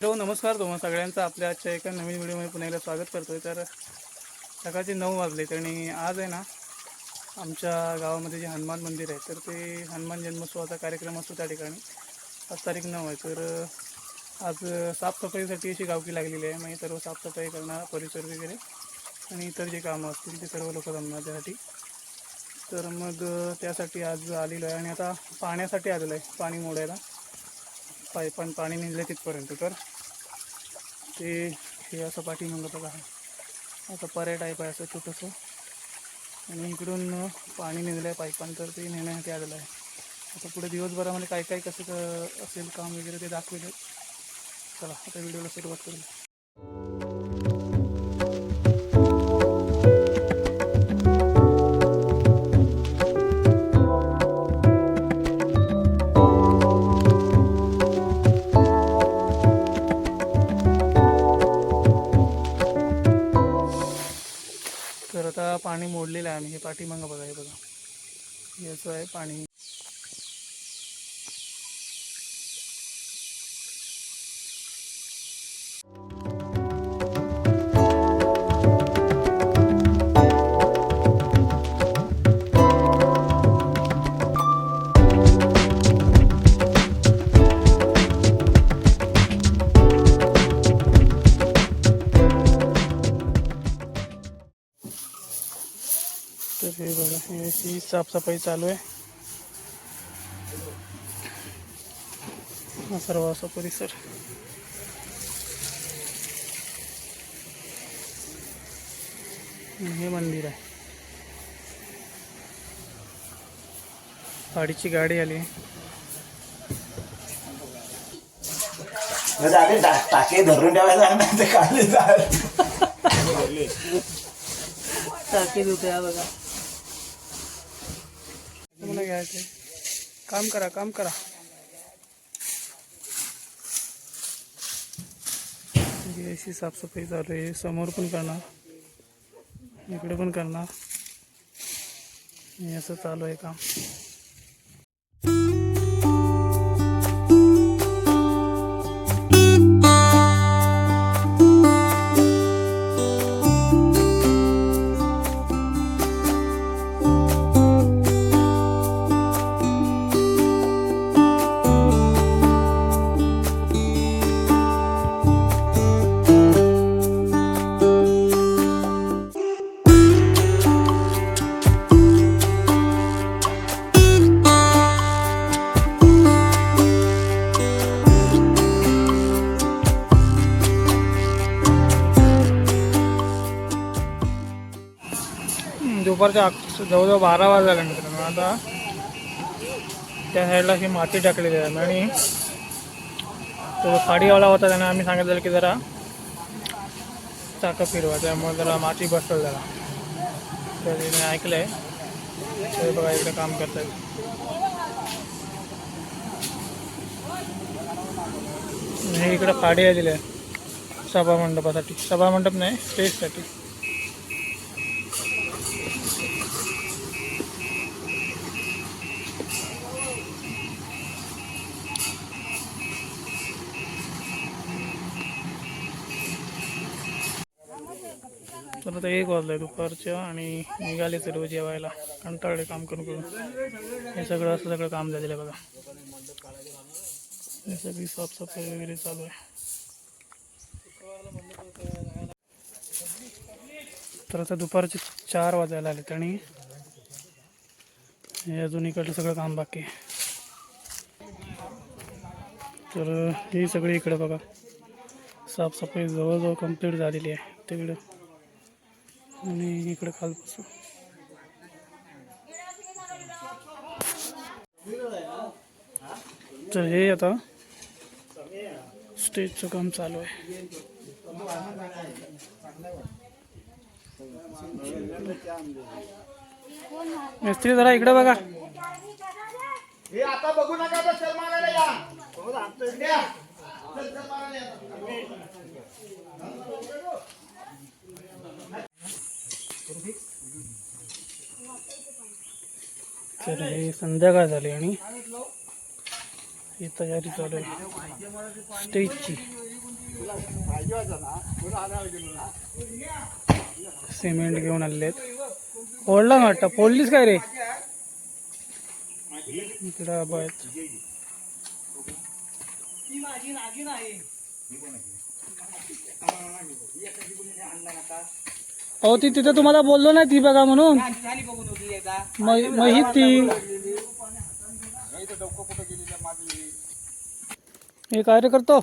Hello नमस्कार तुम्हाला सगळ्यांचं. आपल्या आजच्या एका नवीन व्हिडिओमध्ये पुन्हा एकदा स्वागत आहे तर सकाळचे नऊ वाजले आणि आज आहे ना आमच्या गावामध्ये जे हनुमान मंदिर आहे तर ते हनुमान जन्मोत्सवाचा कार्यक्रम असतो त्या ठिकाणी. आज तारीख नऊ आहे. तर आज साफसफाईसाठी अशी गावकी लागलेली आहे. मग सर्व साफसफाई करणार परिसर वगैरे आणि इतर जे कामं असतील ते सर्व लोक जमणार त्यासाठी. तर मग त्यासाठी आज आलेलो आहे आणि आता पाण्यासाठी आलेलो आहे. पाणी मोडायला. पाईपान पाणी निघलं तिथपर्यंत. तर ते हे असं पाठीमागं बघा आहे असं पर्याय टाईप आहे असं छोटंसं. आणि इकडून पाणी निघलं आहे पाईपान तर ते नेण्यासाठी आलेलं आहे. आता पुढे दिवसभरामध्ये काय काय कसं असेल काम वगैरे ते दाखवेल. चला आता व्हिडिओला सुरुवात करू पाठीमागं बघा हे बघा. याचं आहे पाणी. तर हे बघा. अशी साफसफाई चालू आहे. हा सर्व असा परिसर. हे मंदिर आहे. गाडीची गाडी आली. टाके धरून जायला. टाकी दुखते हा बघा. तुम्हाला गए थे काम करा काम करा। साफ़ सफ़ाई साफसफाई चालू है, समोर पण करणार इकडे पण करणार हे चालू है काम. दुपारच्या जवळजवळ बारा वाजला मित्रांनो. आता त्या साईडला ही माती टाकलेली आहे. आणि तो साडीवाला होता त्याने आम्ही सांगितलं की जरा चाकं फिरवा. त्यामुळे जरा माती बसल जरा. तर तिने ऐकलं आहे तर बघा इकडे काम करतात हे इकडं फाडी आलेली आहे सभा मंडपासाठी. सभा मंडप नाही स्टेजसाठी तर आता एक वाजलाय दुपारच्या आणि निघाले सर्व जेवायला. कंटाळले काम करून करून. हे सगळं असं सगळं काम झालेलं आहे बघा. हे सगळी साफसफाई वगैरे चालू आहे. तर आता दुपारचे चार वाजायला आले आणि हे अजून इकडलं सगळं काम बाकी आहे. तर ही सगळी इकडं बघा. साफसफाई जवळजवळ कंप्लीट झालेली आहे. तिकडं आणि इकडे खालपासून. तर हे आता स्टेजचं काम चालू आहे. मिस्त्री जरा इकडे बघा. हे आता बघू नका आता चल मारायला या या. चल, चल मारायला या. तर हे संध्याकाळ झाली आणि ही तयारी चालू आहे. स्टेजची. सिमेंट घेऊन आलेले आहेत. ओढला ना वाटतं? फोडलीस काय रे? इकडं आबा आहेत. अहो ती तिथे तुम्हाला बोललो नाही ती बघा म्हणून. मग मग ही ती. हे काय रे करतो?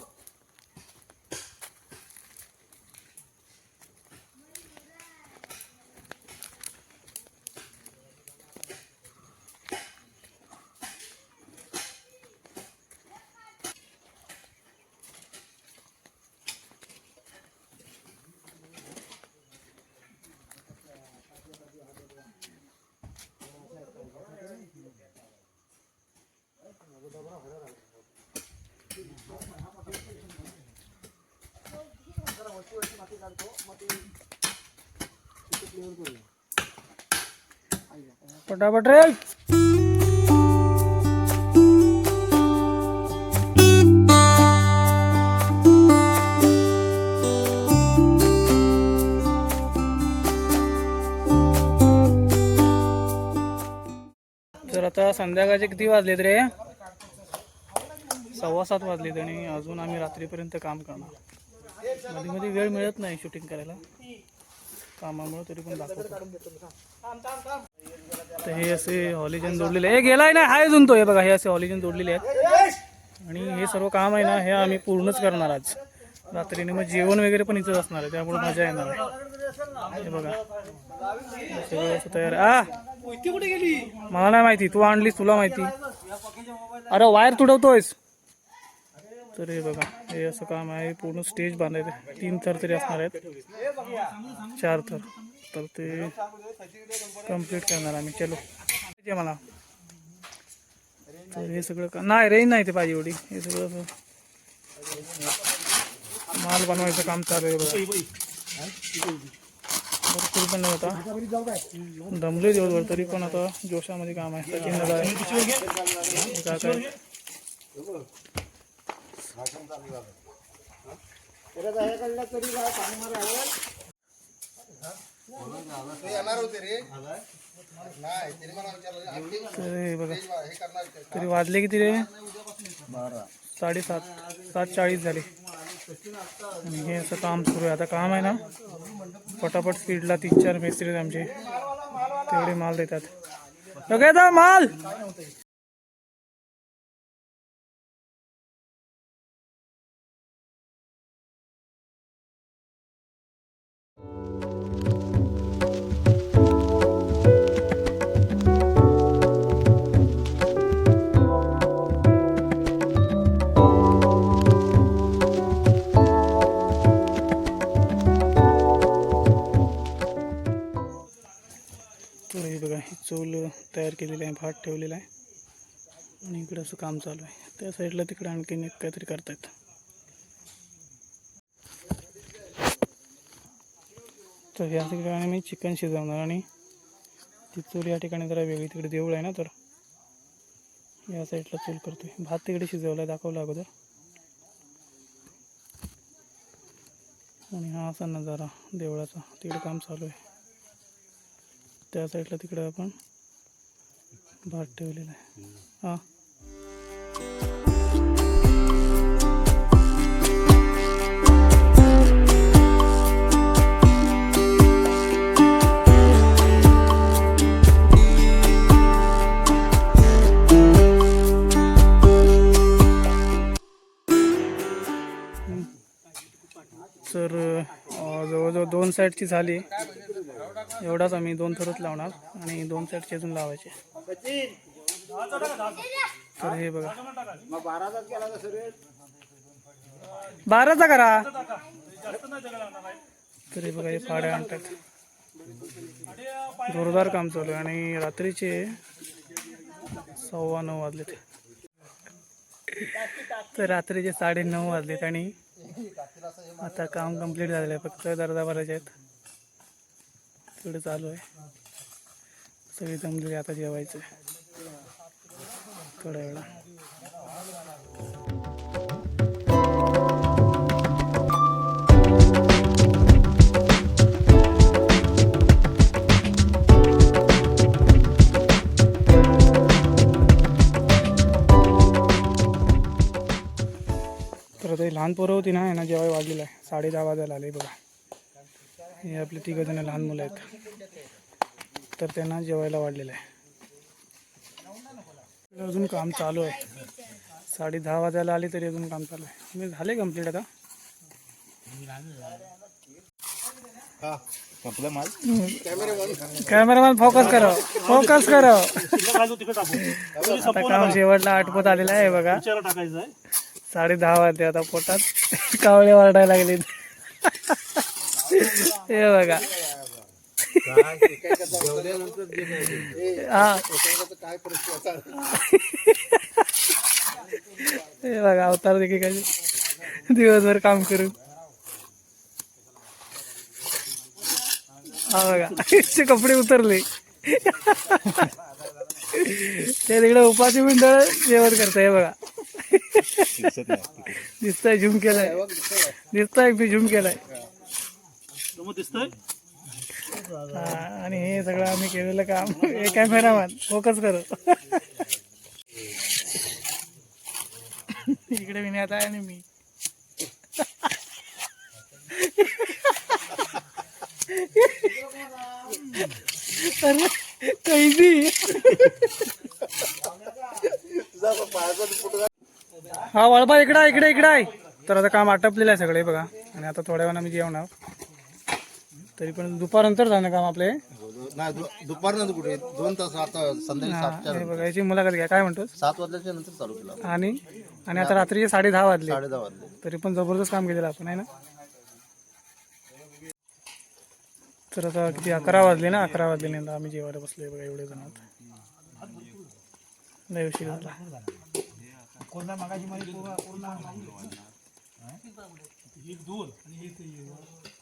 पटापट रे. तर आता संध्याकाळचे किती वाजलेत रे? सव्वा सात वाजलेत आणि अजून आम्ही रात्रीपर्यंत काम करणार. मध्ये मध्ये वेळ मिळत नाही शूटिंग करायला. कामामुळे तरी पण दाखवतो. तर हे असे हॉलिजन जोडलेले हे गेलाय ना हा अजून तो. हे बघा हे असे हॉलिजन जोडलेले आहेत. आणि हे सर्व काम आहे ना हे आम्ही पूर्णच करणार आज. रात्रीने मग जेवण वगैरे पण इथंच असणार आहे त्यामुळे मजा येणार आहे. हे बघा. सगळं असं तयार आ! मला नाही माहिती तू आणलीस तुला माहिती. अरे वायर तुडवतोयस. तर हे बघा हे असं काम आहे. पूर्ण स्टेज बांधायचं तीन थर तरी असणार आहेत. चार थर. तर ते कंप्लीट करणार आम्ही. चलो. पाहिजे मला. तर हे सगळं का नाही रेंज नाही ते पाहिजे एवढी. हे सगळं असं माल बनवायचं काम चालू आहे बघा. भरपूर पण होता. दमले दिवसभर तरी पण आता जोशामध्ये काम आहे. सचिन दादा आहे. हे तरी हे हे वाजले किती रे? साडेसात सात चाळीस झाले. आणि हे असं काम सुरू आहे. आता काम आहे ना? पटापट स्पीडला तीन चार मिस्त्री आहेत आमचे. तेवढे माल देतात. माल! तर हे बघा ही चूल तयार केलेली आहे भात ठेवलेला आहे. आणि इकडं असं काम चालू आहे. त्या साईडला तिकडे आणखीन एक काहीतरी करतायत. तर या ठिकाणी मी चिकन शिजवणार आणि ती चूल या ठिकाणी जरा वेगळी तिकडे देऊळ आहे ना तर. या साईडला चूल करतोय. भात तिकडे शिजवला दाखवला अगोदर. आणि हा असा नजारा देवळाचा. तिकडे काम चालू आहे. त्या साईडला तिकडे आपण भात ठेवलेला आहे हा। दोन साईडची झाली एवढाच आम्ही दोन थरच लावणार आणि दोन साईड चेजून लावायचे. तर हे बघा. बाराचा करा. तर हे बघा हे फाड्या आणतात. जोरदार काम चालू आहे आणि रात्रीचे सव्वा नऊ वाजलेत. तर रात्रीचे साडे नऊ वाजलेत आणि आता काम कंप्लीट झालेलं आहे. फक्त दर्जा भरायचे आहेत इकडे चालू आहे. सगळी जमले आता जेवायचं. थोड्या वेळा. तर ते लहान पोरं होती ना यांना जेवाय वाजलेलं आहे. साडे दहा वाजायला आले बघा. हे आपले तिघ जण लहान मुलं आहेत. तर त्यांना जेवायला वाढलेलं आहे. अजून काम चालू आहे. साडे दहा वाजायला आले तरी अजून काम चालू आहे. मी झाले कंप्लीट आता? कॅमेरामॅन फोकस करो. फोकस करो. आता काम शेवटला आठवत आलेला आहे बघा. टाकायचं आहे. साडे दहा वाजले आता पोटात. कावळे वाढायला लागले हे बघा. हा. हे बघा अवतार देखील काय दिवसभर काम करून. हा बघा कपडे उतरले. ते तिकडे उपाशी मंडळ जेवण करतंय हे बघा. दिसतंय झूम केलाय. दिसतंय मी झूम केलाय. मग दिसतंय? आणि हे सगळं आम्ही केलेलं काम. हे कॅमेरामॅन फोकस करू. इकडे विण्यात आहे आणि मी. अरे कैदी. हा वळबा इकडे आहे, इकडे इकडे आहे. तर आता काम आटपलेलं आहे सगळे बघा. आणि आता थोड्या वेळानं मी जेवणार. तरी पण दुपारनंतर जाणं काम आपले नाही दु- दुपारनंतर कुठे? दोन तास आता संध्याकाळी सातच्या हे बघा याची मुलाखत घ्या. काय म्हणतोस? सात वाजल्याच्या नंतर चालू केला आणि आणि आता रात्रीचे साडे दहा वाजले. साडे दहा वाजले. तरी पण जबरदस्त काम केलेलं आपण आहे ना? तर आता किती अकरा वाजले ना? अकरा वाजले नाही आम्ही जेवायला बसलोय बघा एवढे जण आता. लय उशीर झाला.